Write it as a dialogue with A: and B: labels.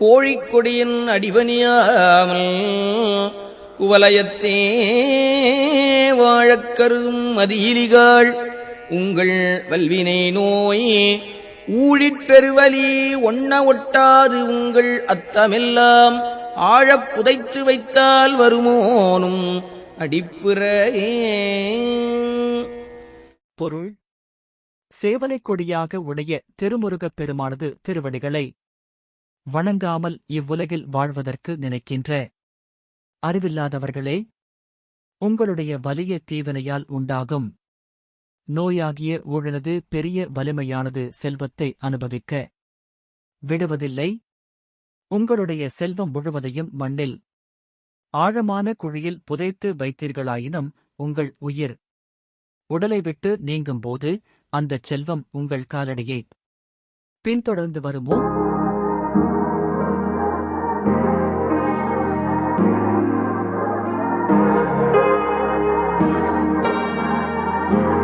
A: கோழிக்கொடியின் அடிபணியாமல் குவலயத்தே வாழக்கருதும் மதியிலிகாள் உங்கள் வல்வினை நோய் ஊழிப்பெருவலி ஒன்ன ஒண்ண ஒட்டாது உங்கள் அத்தமெல்லாம் ஆழப் புதைத்து வைத்தால் வருமோனும் அடிப்புறையே
B: பொருள் சேவலைக் கொடியாக உடைய திருமுருகப் பெருமானது திருவடிகளை வணங்காமல் இவ்வுலகில் வாழ்வதற்கு நினைக்கின்ற அறிவில்லாதவர்களே உங்களுடைய வலிய தீவினையால் உண்டாகும். நோயாகிய ஊழலது பெரிய வலிமையானது செல்வத்தை அனுபவிக்க விடுவதில்லை. உங்களுடைய செல்வம் முழுவதையும் மண்ணில் ஆழமான குழியில் புதைத்து வைத்தீர்களாயினும் உங்கள் உயிர் உடலை விட்டு நீங்கும்போது அந்தச் செல்வம் உங்கள் காலடியை. பின்தொடர்ந்து வருமோ?